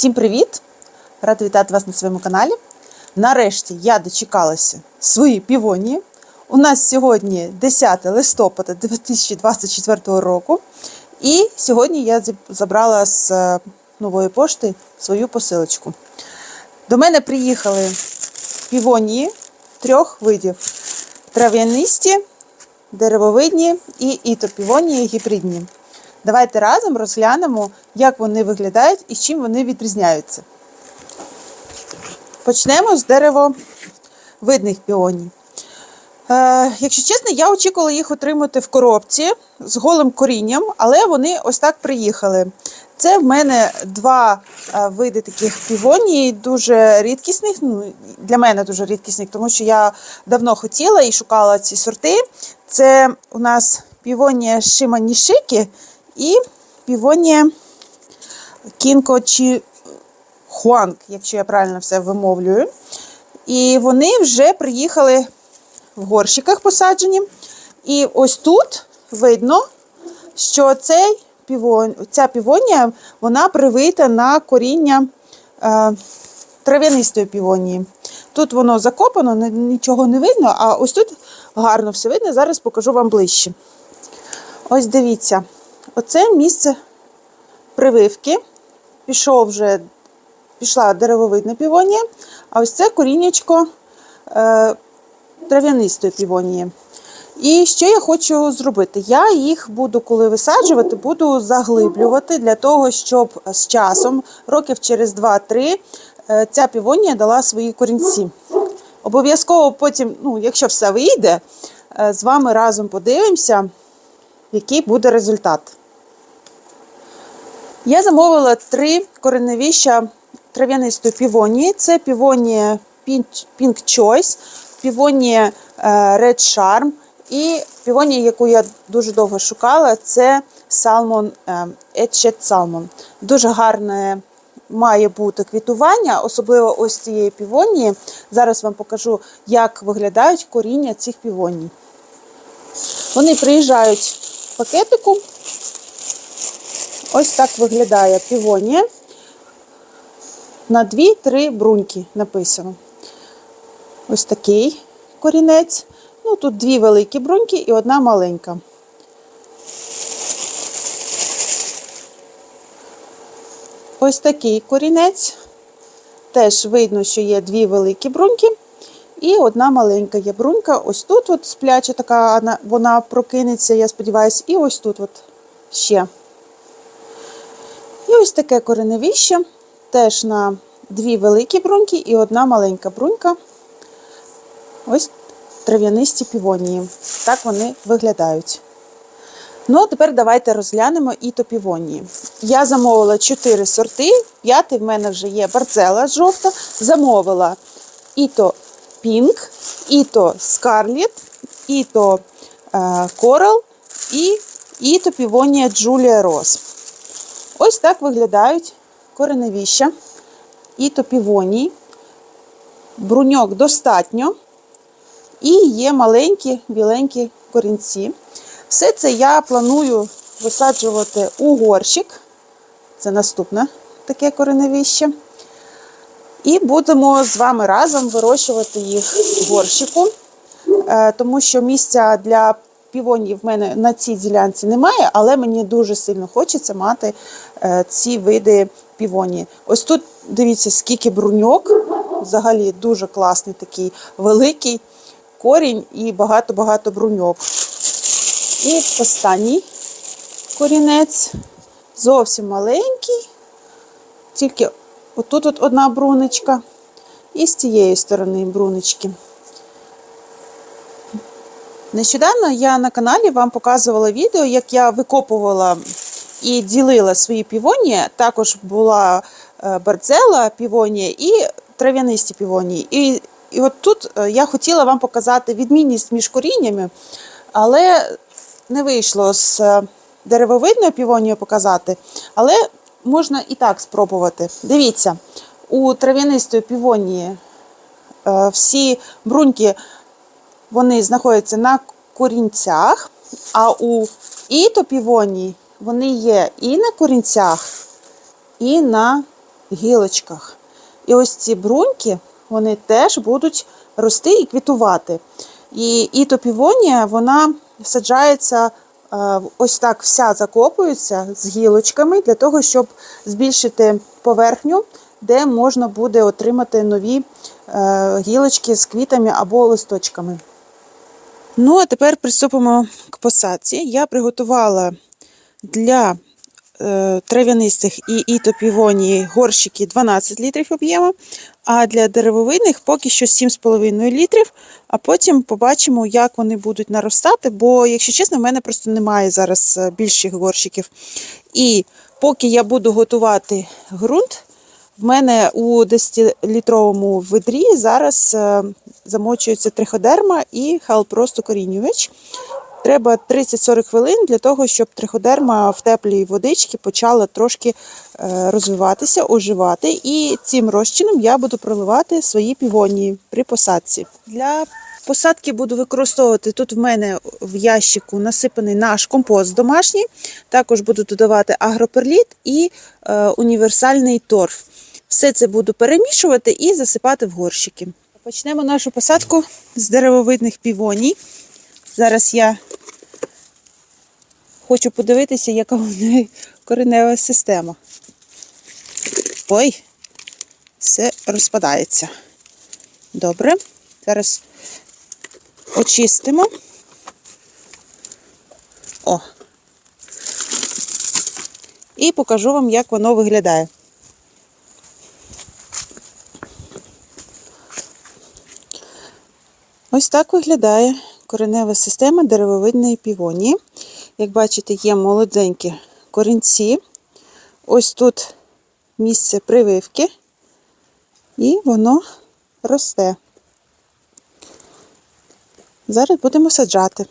Всім привіт! Рада вітати вас на своєму каналі. Нарешті я дочекалася свої півонії. У нас сьогодні 10 листопада 2024 року. І сьогодні я забрала з е, нової пошти свою посилочку. До мене приїхали півонії трьох видів: трав'янисті, деревовидні і ітопівонії гібридні. Давайте разом розглянемо, як вони виглядають і чим вони відрізняються. Почнемо з деревовидних піоній. Е, якщо чесно, я очікувала їх отримати в коробці з голим корінням, але вони ось так приїхали. Це в мене два е, види таких півоній, дуже рідкісних. Ну, для мене дуже рідкісних, тому що я давно хотіла і шукала ці сорти. Це у нас півонія Шиманішики і півонія Кінко чи Хуанг, якщо я правильно все вимовлюю. І вони вже приїхали в горщиках посаджені. І ось тут видно, що цей півон, ця півонія вона привита на коріння е, трав'янистої півонії. Тут воно закопано, нічого не видно, а ось тут гарно все видно. Зараз покажу вам ближче. Ось дивіться, оце місце прививки. Пішов вже, пішла деревовидна півонія, а ось це коріннячко е, трав'янистої півонії. І що я хочу зробити? Я їх буду, коли висаджувати, буду заглиблювати для того, щоб з часом, років через 2-3, е, ця півонія дала свої корінці. Обов'язково потім, ну, якщо все вийде, е, з вами разом подивимося, який буде результат. Я замовила три кореневища трав'янистої півонії. Це півонія Pink Pink Choice, півонія е, Red Charm і півонія, яку я дуже довго шукала, це Salmon е, Etched Salmon. Дуже гарне має бути квітування, особливо ось цієї півонії. Зараз вам покажу, як виглядають коріння цих півоній. Вони приїжджають в пакетику. Ось так виглядає півонія. На 2-3 бруньки написано. Ось такий корінець. Ну, тут дві великі бруньки і одна маленька. Ось такий корінець. Теж видно, що є дві великі бруньки і одна маленька є брунька. Ось тут от спляча така, вона- прокинеться, я сподіваюся, і ось тут от ще. І ось таке кореневище, теж на дві великі бруньки і одна маленька брунька. Ось трав'янисті півонії. Так вони виглядають. Ну, а тепер давайте розглянемо іто півонії. Я замовила 4 сорти, п'ятий в мене вже є барцела жовта. Замовила іто Пінк, іто Скарліт, іто е, Корал і іто півонія Джулія Рос. Ось так виглядають кореневища іто півоній. Бруньок достатньо. І є маленькі біленькі корінці. Все це я планую висаджувати у горщик. Це наступне таке кореневище. І будемо з вами разом вирощувати їх в горщику, Е, тому що місця для півонів в мене на цій ділянці немає, але мені дуже сильно хочеться мати е, ці види півоні. Ось тут дивіться, скільки бруньок. Взагалі дуже класний такий великий корінь і багато-багато бруньок. І останній корінець зовсім маленький, тільки отут от одна брунечка, і з цієї сторони брунечки. Нещодавно я на каналі вам показувала відео, як я викопувала і ділила свої півонії. Також була е, барцела півонія і трав'янисті півонії. І, і от тут е, я хотіла вам показати відмінність між коріннями, але не вийшло з е, деревовидною півонією показати. Але можна і так спробувати. Дивіться, у трав'янистої півонії всі бруньки вони знаходяться на корінцях, а у ітопівонії вони є і на корінцях, і на гілочках. І ось ці бруньки, вони теж будуть рости і квітувати. І іто півонія, вона саджається е, ось так вся закопується з гілочками для того, щоб збільшити поверхню, де можна буде отримати нові е, гілочки з квітами або листочками. Ну, а тепер приступимо к посадці. Я приготувала для е, трав'янистих і ітопівонії горщики 12 літрів об'єму, а для деревовидних поки що 7,5 літрів, а потім побачимо, як вони будуть наростати, бо, якщо чесно, в мене просто немає зараз е, більших горщиків. І поки я буду готувати ґрунт, в мене у 10-літровому ведрі зараз е, замочується триходерма і халпростокорінювач. Треба 30-40 хвилин для того, щоб триходерма в теплій водичці почала трошки е, розвиватися, оживати. І цим розчином я буду проливати свої півонії при посадці. Для посадки буду використовувати тут в мене в ящику насипаний наш компост домашній. Також буду додавати агроперліт і е, універсальний торф. Все це буду перемішувати і засипати в горщики. Почнемо нашу посадку з деревовидних півоній. Зараз я хочу подивитися, яка в неї коренева система. Ой, все розпадається. Добре. Зараз очистимо. О. І покажу вам, як воно виглядає. Ось так виглядає коренева система деревовидної півонії. Як бачите, є молоденькі корінці. Ось тут місце прививки, і воно росте. Зараз будемо саджати.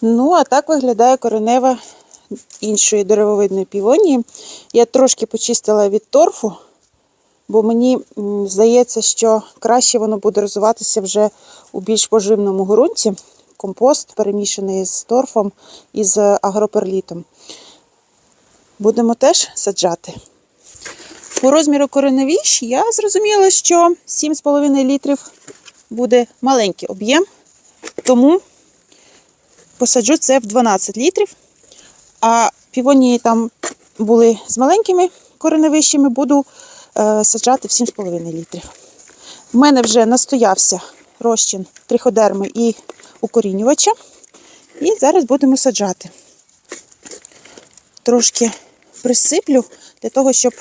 Ну, а так виглядає коренева іншої деревовидної півонії. Я трошки почистила від торфу, бо мені здається, що краще воно буде розвиватися вже у більш поживному ґрунті. Компост перемішаний з торфом і з агроперлітом. Будемо теж саджати. По розміру кореневіщ я зрозуміла, що 7,5 літрів буде маленький об'єм, тому посаджу це в 12 літрів. А півонії там були з маленькими кореневищами, буду саджати в 7,5 літрів. У мене вже настоявся розчин триходерми і укорінювача. І зараз будемо саджати. Трошки присиплю для того, щоб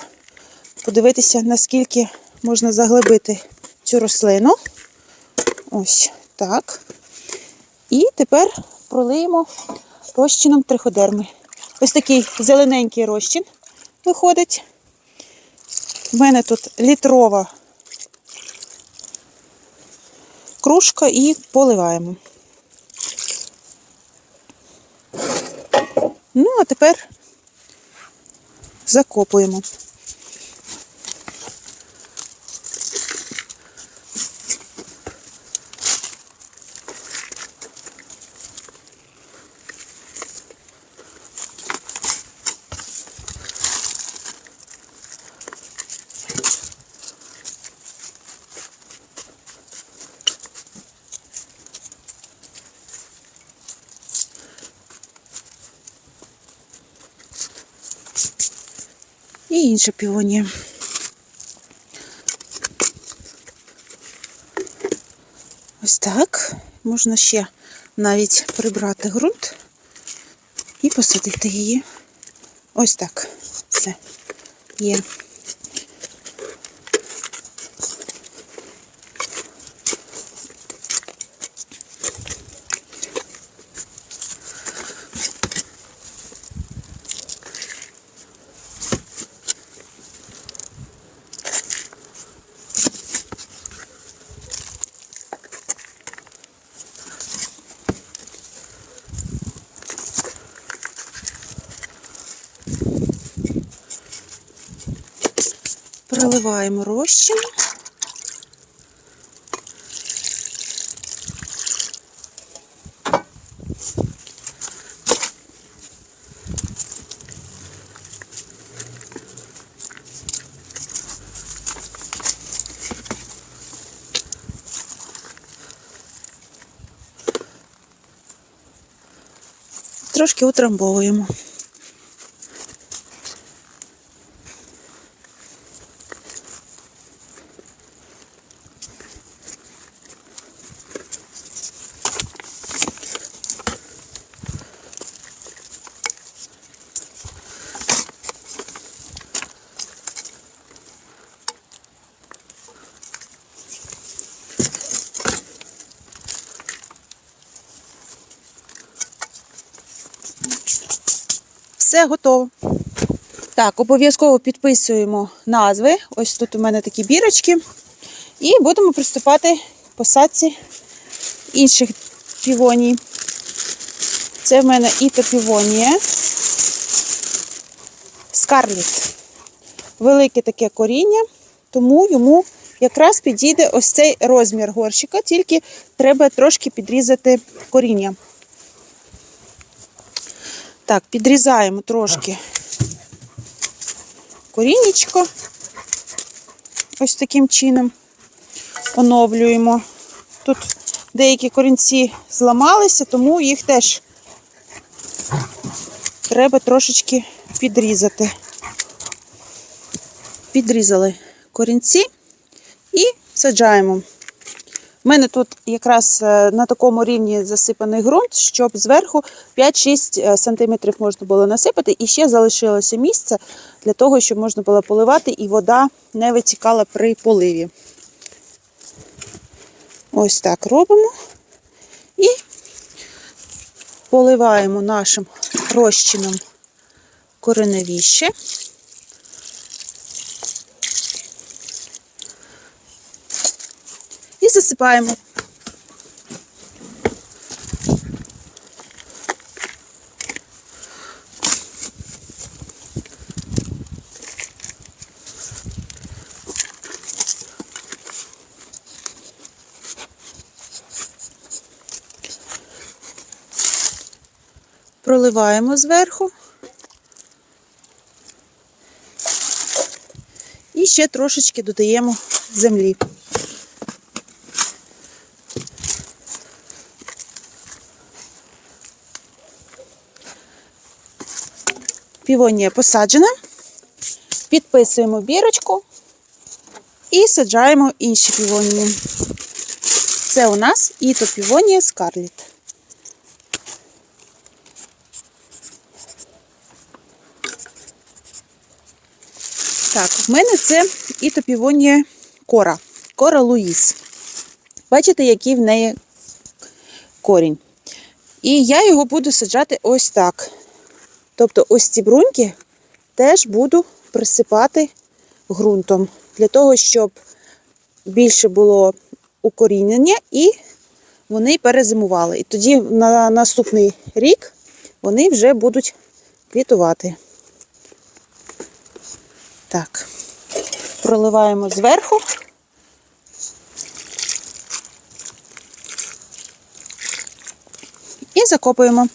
подивитися, наскільки можна заглибити цю рослину. Ось так. І тепер пролиємо розчином триходерми. Ось такий зелененький розчин виходить. У мене тут літрова кружка і поливаємо. Ну, а тепер закопуємо. І інша півонія. Ось так. Можна ще навіть прибрати ґрунт і посадити її. Ось так. Все є. Заливаємо розчин. Трошки утрамбовуємо. Все готово. Так, обов'язково підписуємо назви. Ось тут у мене такі бірочки. І будемо приступати посадці інших півоній. Це в мене іто півонія. Скарліт. Велике таке коріння, тому йому якраз підійде ось цей розмір горщика, тільки треба трошки підрізати коріння. Так, підрізаємо трошки корінечко. Ось таким чином оновлюємо. Тут деякі корінці зламалися, тому їх теж треба трошечки підрізати. Підрізали корінці і саджаємо. У мене тут якраз е, на такому рівні засипаний ґрунт, щоб зверху 5-6 см можна було насипати, і ще залишилося місце для того, щоб можна було поливати, і вода не витікала при поливі. Ось так робимо. І поливаємо нашим розчином кореневіще. І засипаємо. Проливаємо зверху. І ще трошечки додаємо землі. Півонія посаджена. Підписуємо бірочку і саджаємо інші півонії. Це у нас іто півонія Скарліт. Так, в мене це іто півонія Кора. Кора Луїс. Бачите, який в неї корінь. І я його буду саджати ось так. Тобто ось ці бруньки теж буду присипати ґрунтом, для того, щоб більше було укорінення і вони перезимували. І тоді на наступний рік вони вже будуть квітувати. Так, проливаємо зверху. І закопуємо.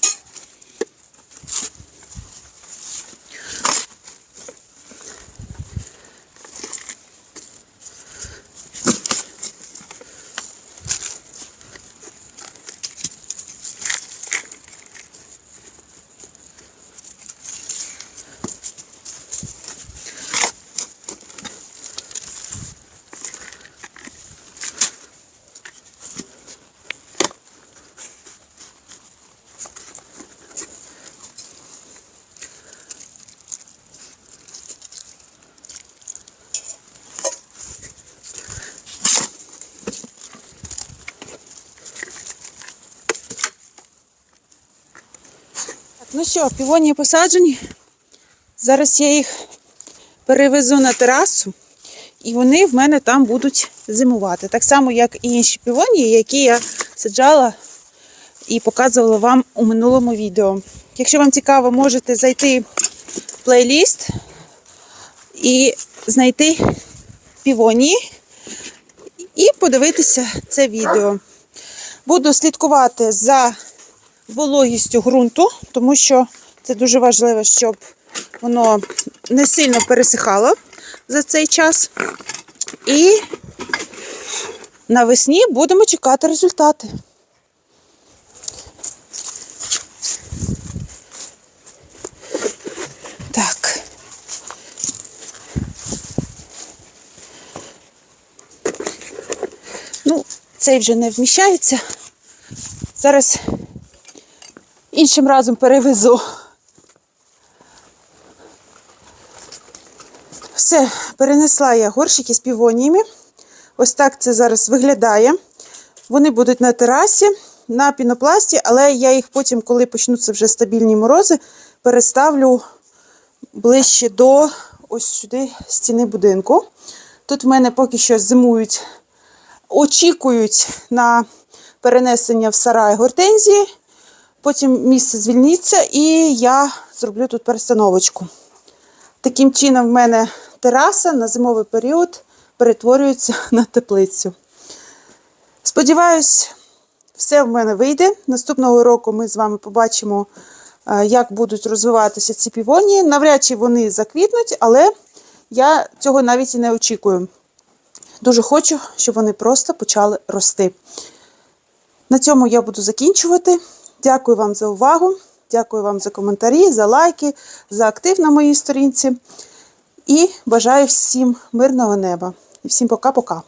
Що, півонії посаджені. Зараз я їх перевезу на терасу, і вони в мене там будуть зимувати. Так само, як і інші півонії, які я саджала і показувала вам у минулому відео. Якщо вам цікаво, можете зайти в плейліст і знайти півонії і подивитися це відео. Буду слідкувати за вологістю ґрунту, тому що це дуже важливо, щоб воно не сильно пересихало за цей час. І навесні будемо чекати результати. Так. Ну, цей вже не вміщається. Зараз іншим разом перевезу. Все, перенесла я горщики з півоніями. Ось так це зараз виглядає. Вони будуть на терасі, на пінопласті, але я їх потім, коли почнуться вже стабільні морози, переставлю ближче до ось сюди стіни будинку. Тут в мене поки що зимують, очікують на перенесення в сарай гортензії. Потім місце звільниться і я зроблю тут перестановочку. Таким чином, в мене тераса на зимовий період перетворюється на теплицю. Сподіваюсь, все в мене вийде. Наступного року ми з вами побачимо, е, як будуть розвиватися ці півонії. Навряд чи вони заквітнуть, але я цього навіть і не очікую. Дуже хочу, щоб вони просто почали рости. На цьому я буду закінчувати. Дякую вам за увагу. Дякую вам за коментарі, за лайки, за актив на моїй сторінці. І бажаю всім мирного неба. І всім пока-пока.